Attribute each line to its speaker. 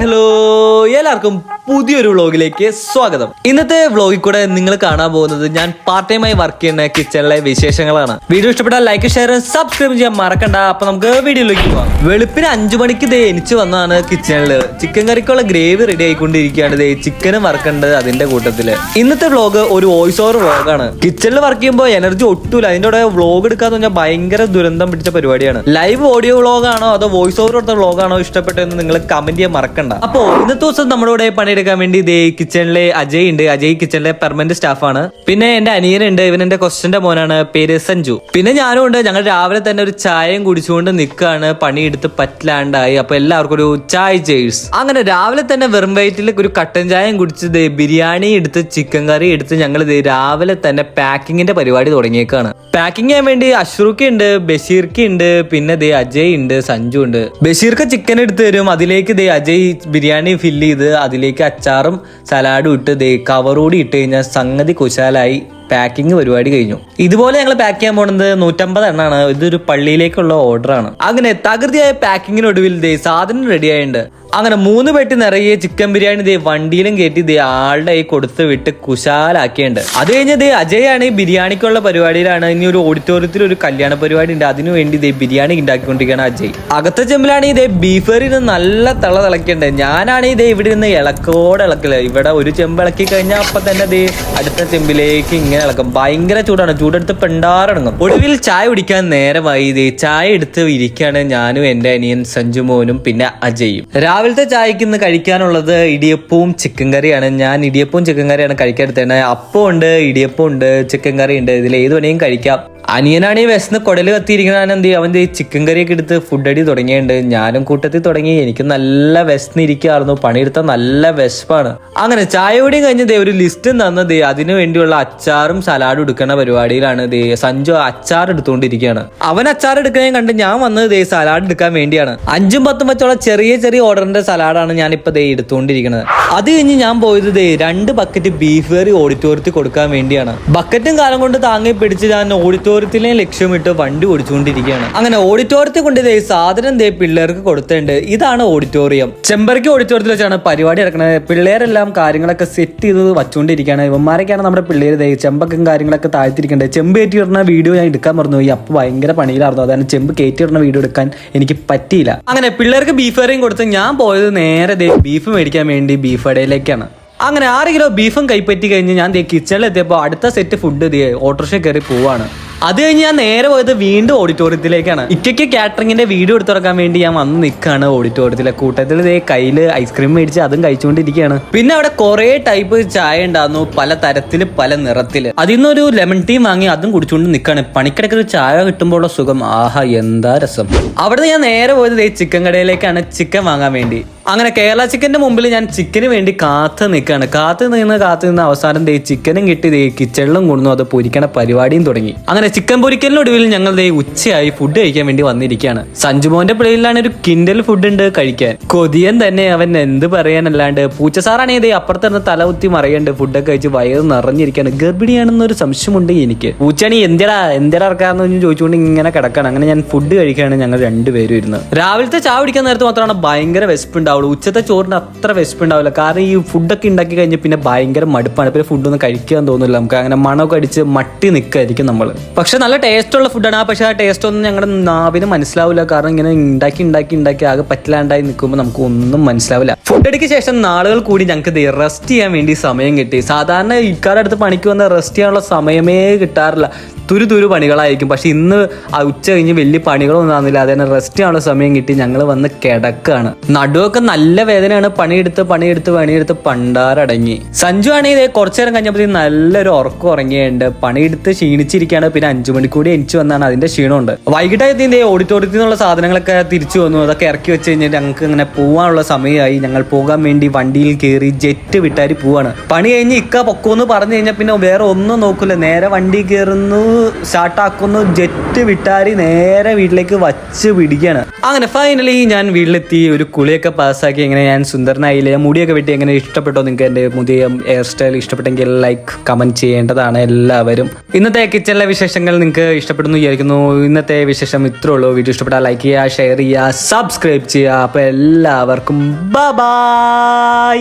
Speaker 1: Hello എല്ലാവർക്കും പുതിയൊരു വ്ളോഗിലേക്ക് സ്വാഗതം. ഇന്നത്തെ വ്ളോഗിൽ കൂടെ നിങ്ങൾ കാണാൻ പോകുന്നത് ഞാൻ പാർട്ട് ടൈമായി വർക്ക് ചെയ്യുന്ന കിച്ചണിലെ വിശേഷങ്ങളാണ്. വീഡിയോ ഇഷ്ടപ്പെട്ടാൽ ലൈക്ക് ഷെയർ സബ്സ്ക്രൈബ് ചെയ്യാൻ മറക്കണ്ട. അപ്പൊ നമുക്ക് വീഡിയോയിലേക്ക് പോവാം വെളുപ്പിന് അഞ്ചു മണിക്ക് ദേ എനിച്ച് വന്നതാണ് കിച്ചണിൽ ചിക്കൻ കറിക്കുള്ള ഗ്രേവി റെഡി ആയിക്കൊണ്ടിരിക്കുകയാണ്. ദേ ചിക്കനും വറക്കേണ്ടത് അതിന്റെ കൂട്ടത്തിൽ. ഇന്നത്തെ വ്ളോഗ് ഒരു വോയിസ് ഓവർ വ്ളോഗാണ്. കിച്ചണിൽ വർക്ക് ചെയ്യുമ്പോൾ എനർജി ഒട്ടൂല. അതിന്റെ കൂടെ വ്ളോഗ് എടുക്കാന്ന് പറഞ്ഞാൽ ഭയങ്കര ദുരന്തം പിടിച്ച പരിപാടിയാണ്. ലൈവ് ഓഡിയോ വ്ളോഗാണോ അതോ വോയിസ് ഓവർ കൊടുത്ത വ്ളോഗാണോ ഇഷ്ടപ്പെട്ടതെന്ന് നിങ്ങൾ കമന്റ് ചെയ്യാൻ മറക്കണ്ട. അപ്പോ ഇന്നത്തെ ദിവസം നമ്മുടെ കൂടെ പണിയെടുക്കാൻ വേണ്ടി ദേ കിച്ചണിലെ അജയ് ഉണ്ട്. അജയ് കിച്ചണിലെ പെർമനന്റ് സ്റ്റാഫാണ് പിന്നെ എന്റെ അനിയനുണ്ട്. ഇവൻ എന്റെ കൊസ്റ്റന്റെ മോനാണ്. പേര് സഞ്ജു. പിന്നെ ഞാനും ഉണ്ട്. ഞങ്ങൾ രാവിലെ തന്നെ ഒരു ചായയും കുടിച്ചുകൊണ്ട് നിൽക്കുകയാണ്. പണിയെടുത്ത് പറ്റില്ലാണ്ടായി. അപ്പൊ എല്ലാവർക്കും ഒരു ചായ ചേഴ്സ് അങ്ങനെ രാവിലെ തന്നെ വെറും വയറ്റിൽ ഒരു കട്ടൻ ചായയും കുടിച്ച് ദേ ബിരിയാണി എടുത്ത് ചിക്കൻ കറി എടുത്ത് ഞങ്ങൾ രാവിലെ തന്നെ പാക്കിങ്ങിന്റെ പരിപാടി തുടങ്ങിയേക്കാണ്. പാക്കിംഗ് ചെയ്യാൻ വേണ്ടി അഷ്റൂഖ് ഉണ്ട് ബഷീർക്ക് ഉണ്ട് പിന്നെ ദേ അജയ് ഉണ്ട് സഞ്ജു ഉണ്ട്. ബഷീർക്ക് ചിക്കൻ എടുത്ത് തരും. അതിലേക്ക് ദേ അജയ് ബിരിയാണി ഫില്ല് ചെയ്ത് അതിലേക്ക് അച്ചാറും സലാഡും ഇട്ട് ദേ കവറൂടി ഇട്ട് കഴിഞ്ഞാൽ സംഗതി കുശാലായി പാക്കിംഗ് പരിപാടി കഴിഞ്ഞു. ഇതുപോലെ ഞങ്ങൾ പാക്ക് ചെയ്യാൻ പോകുന്നത് നൂറ്റമ്പത് എണ്ണാണ്. ഇതൊരു പള്ളിയിലേക്കുള്ള ഓർഡറാണ് അങ്ങനെ തകൃതിയായ പാക്കിങ്ങിനൊടുവിൽ ദേ സാധനം റെഡി ആയിട്ടുണ്ട് അങ്ങനെ മൂന്ന് പെട്ടി നിറയെ ചിക്കൻ ബിരിയാണി ദേ വണ്ടിയിലും കയറ്റി ദേ ആളുടെ കൈ കൊടുത്ത് വിട്ട് കുശാലാക്കിയുണ്ട് അത് കഴിഞ്ഞ് ദേ അജയ് ആണ് ഈ ബിരിയാണിക്കുള്ള പരിപാടിയിലാണ്. ഇനി ഒരു ഓഡിറ്റോറിയത്തിൽ ഒരു കല്യാണ പരിപാടി ഉണ്ട്. അതിനു വേണ്ടി ദേ ബിരിയാണി ഉണ്ടാക്കിക്കൊണ്ടിരിക്കുകയാണ് അജയ്. അകത്തെ ചെമ്പിലാണ് ഇതേ ബീഫ് കറി നല്ല തള തിളക്കേണ്ടത് ഞാനാണ് ഇതേ ഇവിടെ നിന്ന് ഇളക്കോടെ ഇളക്കില്ല ഇവിടെ ഒരു ചെമ്പ് ഇളക്കി കഴിഞ്ഞാൽ അപ്പൊ തന്നെ ദേ അടുത്ത ചെമ്പിലേക്ക് ഇങ്ങനെ ഇളക്കും. ഭയങ്കര ചൂടാണ്. ചൂടെടുത്ത് പെണ്ടാറടങ്ങും ഒടുവിൽ ചായ കുടിക്കാൻ നേരമായി. ഇതേ ചായ എടുത്ത് ഇരിക്കുകയാണ് ഞാനും എന്റെ അനിയൻ സഞ്ജു മോനും പിന്നെ അജയും. രാവിലത്തെ ചായക്ക് ഇന്ന് കഴിക്കാനുള്ളത് ഇടിയപ്പവും ചിക്കൻ കറിയാണ്. ഞാൻ ഇടിയപ്പവും ചിക്കൻ കറിയാണ് കഴിക്കാൻ എടുത്തേണ്ടത് അപ്പം ഉണ്ട് ഇടിയപ്പം ഉണ്ട് ചിക്കൻ കറി ഉണ്ട് ഇതിൽ ഏത് വേണമെങ്കിലും കഴിക്കാം. അനിയനാണ് ഈ വിശന്ന് കുടൽ കത്തിയിരിക്കുന്നതാണ് എന്ത് ചെയ്യും? അവന്റെ ഈ ചിക്കൻ കറിയൊക്കെ എടുത്ത് ഫുഡ് അടി തുടങ്ങിയിട്ടുണ്ട്. ഞാനും കൂട്ടത്തിൽ തുടങ്ങി. എനിക്ക് നല്ല വിശന്നിരിക്കുകയായിരുന്നു പണിയെടുത്ത നല്ല വിശപ്പാണ്. അങ്ങനെ ചായ കൂടി കഴിഞ്ഞ് ദേ ഒരു ലിസ്റ്റ് തന്നത് അതിനു വേണ്ടിയുള്ള അച്ചാറും സലാഡും എടുക്കുന്ന പരിപാടിയിലാണ് ദേ സഞ്ജു അച്ചാർ എടുത്തുകൊണ്ടിരിക്കുകയാണ്. അവൻ അച്ചാർ എടുക്കുന്നതും കണ്ട് ഞാൻ വന്നത് ദേ സലാഡ് എടുക്കാൻ വേണ്ടിയാണ്. അഞ്ചും പത്തും വെച്ചുള്ള ചെറിയ ചെറിയ ഓർഡറിന്റെ സലാഡാണ് ഞാൻ ഇപ്പൊ ദേ എടുത്തുകൊണ്ടിരിക്കുന്നത്. അത് കഴിഞ്ഞ് ഞാൻ പോയത് ദേ രണ്ട് ബക്കറ്റ് ബീഫ് കറി ഓഡിറ്റോറിയത്തിൽ കൊടുക്കാൻ വേണ്ടിയാണ്. ബക്കറ്റും കാലം കൊണ്ട് താങ്ങി പിടിച്ച് ഞാൻ ഓഡിറ്റോറിയത്തിലെ ലക്ഷ്യമിട്ട് വണ്ടി ഓടിച്ചുകൊണ്ടിരിക്കുകയാണ്. അങ്ങനെ ഓഡിറ്റോറിയത്തിൽ കൊണ്ടുപോയി സാധനം ദേ പിള്ളേർക്ക് കൊടുത്തേണ്ട്. ഇതാണ് ഓഡിറ്റോറിയം. ചെമ്പരക്ക് ഓഡിറ്റോറിയത്തിൽ വെച്ചാണ് പരിപാടി നടക്കുന്നത്. പിള്ളേരെല്ലാം കാര്യങ്ങളൊക്കെ സെറ്റ് ചെയ്ത് വച്ചുകൊണ്ടിരിക്കുകയാണ്. ഇവന്മാരൊക്കെയാണ് നമ്മുടെ പിള്ളേർ ദേ ചെമ്പക്കും കാര്യങ്ങളൊക്കെ താഴ്ത്തിരിക്കേണ്ടത്. ചെമ്പ് കയറ്റി ഇടുന്ന വീഡിയോ ഞാൻ എടുക്കാൻ പറഞ്ഞു പോയി അപ്പോൾ ഭയങ്കര പണിയിലായിരുന്നു. അതാണ് ചെമ്പ് കയറ്റി ഇടുന്ന വീഡിയോ എടുക്കാൻ എനിക്ക് പറ്റിയില്ല. അങ്ങനെ പിള്ളേർക്ക് ബീഫ് കറിയും കൊടുത്ത് ഞാൻ പോയത് നേരെ ദേ ബീഫ് മേടിക്കാൻ വേണ്ടി ബീഫ് കടയിലേക്കാണ്. അങ്ങനെ ആറ് കിലോ ബീഫും കൈപ്പറ്റി കഴിഞ്ഞ് ഞാൻ കിച്ചണിൽ എത്തിയപ്പോൾ അടുത്ത സെറ്റ് ഫുഡ് ഓട്ടോറിക്ഷ കയറി പോവാണ്. അത് കഴിഞ്ഞ് ഞാൻ നേരെ പോയത് വീണ്ടും ഓഡിറ്റോറിയത്തിലേക്കാണ്. ഇക്കയ്ക്ക് കാറ്ററിംഗിന്റെ വീഡിയോ എടുത്തുറക്കാൻ വേണ്ടി ഞാൻ വന്ന് നിൽക്കുകയാണ് ഓഡിറ്റോറിയത്തിലെ കൂട്ടത്തിൽ ഇതേ കയ്യിൽ ഐസ്ക്രീം മേടിച്ച് അതും കഴിച്ചുകൊണ്ടിരിക്കുകയാണ് പിന്നെ അവിടെ കുറേ ടൈപ്പ് ചായ ഉണ്ടായിരുന്നു പല തരത്തിൽ പല നിറത്തിൽ. അതിൽ നിന്നൊരു ലെമൺ ടീ വാങ്ങി അതും കുടിച്ചുകൊണ്ട് നിൽക്കുകയാണ് പണിക്കിടയ്ക്ക് ഒരു ചായ കിട്ടുമ്പോഴുള്ള സുഖം. ആഹാ എന്താ രസം. അവിടെ ഞാൻ നേരെ പോയത് ചിക്കൻ കടയിലേക്കാണ് ചിക്കൻ വാങ്ങാൻ വേണ്ടി. അങ്ങനെ കേരള ചിക്കന്റെ മുമ്പിൽ ഞാൻ ചിക്കന് വേണ്ടി കാത്ത് നിൽക്കുകയാണ് കാത്ത് നിന്ന് കാത്ത് നിന്ന് അവസാനം ദേ ചിക്കനും കിട്ടി ദേ കിച്ചണിലും കൊണ്ടു അത് പൊരിക്കണ പരിപാടിയും തുടങ്ങി. അങ്ങനെ ചിക്കൻ പൊരിക്കലിനൊടുവിൽ ഞങ്ങൾ ദേ ഉച്ചയായി ഫുഡ് കഴിക്കാൻ വേണ്ടി വന്നിരിക്കുകയാണ് സഞ്ജുമോന്റെ പ്ലേയിലാണ് ഒരു കിൻഡൽ ഫുഡ് ഉണ്ട് കഴിക്കാൻ. കൊതിയൻ തന്നെ അവൻ എന്ത് പറയാനല്ലാണ്ട് പൂച്ച സാറാണെങ്കിൽ ദേ അപ്പുറത്ത് തല കുത്തി മറിയണ്ട്. ഫുഡൊക്കെ കഴിച്ച് വയറ് നിറഞ്ഞിരിക്കുകയാണ് ഗർഭിണിയാണെന്നൊരു സംശയമുണ്ട് എനിക്ക്. പൂച്ചാണി എന്തിടാ എന്തിടാ ഇറക്കാന്ന് ചോദിച്ചുകൊണ്ട് ഇങ്ങനെ കിടക്കാണ്. അങ്ങനെ ഞാൻ ഫുഡ് കഴിക്കുകയാണ് ഞങ്ങൾ രണ്ടുപേരും ഇരുന്ന് രാവിലത്തെ ചായ പിടിക്കാൻ നേരത്ത് മാത്രമാണ് ഭയങ്കര വിശപ്പ് ഉണ്ടാവുള്ളൂ. ഉച്ചത്തെ ചോറിന് അത്ര വിശപ്പ് ഉണ്ടാവില്ല കാരണം ഈ ഫുഡൊക്കെ ഉണ്ടാക്കി കഴിഞ്ഞ് പിന്നെ ഭയങ്കര മടുപ്പാണ്. പിന്നെ ഫുഡൊന്നും കഴിക്കാൻ തോന്നില്ല നമുക്ക് അങ്ങനെ മണമൊക്കെ അടിച്ച് മട്ടി നിൽക്കായിരിക്കും നമ്മൾ പക്ഷെ നല്ല ടേസ്റ്റ് ഉള്ള ഫുഡാണ് പക്ഷെ ആ ടേസ്റ്റ് ഒന്നും ഞങ്ങളുടെ നാവിന് മനസ്സിലാവില്ല. കാരണം ഇങ്ങനെ ഉണ്ടാക്കി ഉണ്ടാക്കി ഉണ്ടാക്കി ആകെ പറ്റില്ലാണ്ടായി നിൽക്കുമ്പോൾ നമുക്ക് ഒന്നും മനസ്സിലാവില്ല. ഫുഡ് അടിക്ക് ശേഷം നാളുകൾ കൂടി ഞങ്ങൾക്ക് റെസ്റ്റ് ചെയ്യാൻ വേണ്ടി സമയം കിട്ടി. സാധാരണ ഇക്കാരുടെ അടുത്ത് പണിക്ക് വന്ന റെസ്റ്റ് ചെയ്യാനുള്ള സമയമേ കിട്ടാറില്ല. തുരു തുരു പണികളായിരിക്കും. പക്ഷെ ഇന്ന് ഉച്ച കഴിഞ്ഞ് വലിയ പണികളൊന്നും ആകുന്നില്ല അതിന് റെസ്റ്റ് ചെയ്യാനുള്ള സമയം കിട്ടി. ഞങ്ങൾ വന്ന് കിടക്കാണ്. നടുവൊക്കെ നല്ല വേദനയാണ് പണിയെടുത്ത് പണിയെടുത്ത് പണിയെടുത്ത് പണ്ടാരടങ്ങി. സഞ്ജു ആണെങ്കിൽ കുറച്ചു നേരം കഴിഞ്ഞപ്പോഴത്തേക്കും നല്ലൊരു ഉറക്കം ഉറങ്ങിയുണ്ട് പണിയെടുത്ത് ക്ഷീണിച്ചിരിക്കുകയാണ്. പിന്നെ അഞ്ചു മണിക്കൂടി എനിച്ചു വന്നാണ് അതിന്റെ ക്ഷീണമുണ്ട്. വൈകിട്ടായതിന്റെ ഓഡിറ്റോറിയത്തിൽ നിന്നുള്ള സാധനങ്ങളൊക്കെ തിരിച്ചു വന്നു. അതൊക്കെ ഇറക്കി വെച്ച് കഴിഞ്ഞാൽ ഞങ്ങൾക്ക് ഇങ്ങനെ പോകാനുള്ള സമയമായി. ഞങ്ങൾ പോകാൻ വേണ്ടി വണ്ടിയിൽ കയറി ജെറ്റ് വിട്ടാരി പോവാണ്. പണി കഴിഞ്ഞ് ഇക്ക പൊക്കുമെന്ന് പറഞ്ഞു കഴിഞ്ഞാൽ പിന്നെ വേറെ ഒന്നും നോക്കില്ല നേരെ വണ്ടി കയറുന്നു സ്റ്റാർട്ടാക്കുന്നു ജെറ്റ് വിട്ടാരി നേരെ വീട്ടിലേക്ക് വച്ച് പിടിക്കുകയാണ്. അങ്ങനെ ഫൈനലി ഞാൻ വീട്ടിലെത്തി. ഒരു കുളിയൊക്കെ പാസ്സാക്കി എങ്ങനെ ഞാൻ സുന്ദരനായില്ല ഞാൻ മുടിയൊക്കെ വെട്ടി എങ്ങനെ ഇഷ്ടപ്പെട്ടോ നിങ്ങൾക്ക് എന്റെ പുതിയ ഹെയർ സ്റ്റൈൽ ഇഷ്ടപ്പെട്ടെങ്കിൽ ലൈക്ക് കമന്റ് ചെയ്യേണ്ടതാണ് എല്ലാവരും. ഇന്നത്തെ കിച്ചണിലെ വിശേഷങ്ങൾ നിങ്ങൾക്ക് ഇഷ്ടപ്പെടുന്നു വിചാരിക്കുന്നു. ഇന്നത്തെ വിശേഷം ഇത്രേ ഉള്ളൂ. വീഡിയോ ഇഷ്ടപ്പെട്ടാൽ ലൈക്ക് ചെയ്യുക ഷെയർ ചെയ്യുക സബ്സ്ക്രൈബ് ചെയ്യുക. അപ്പോൾ എല്ലാവർക്കും ബൈ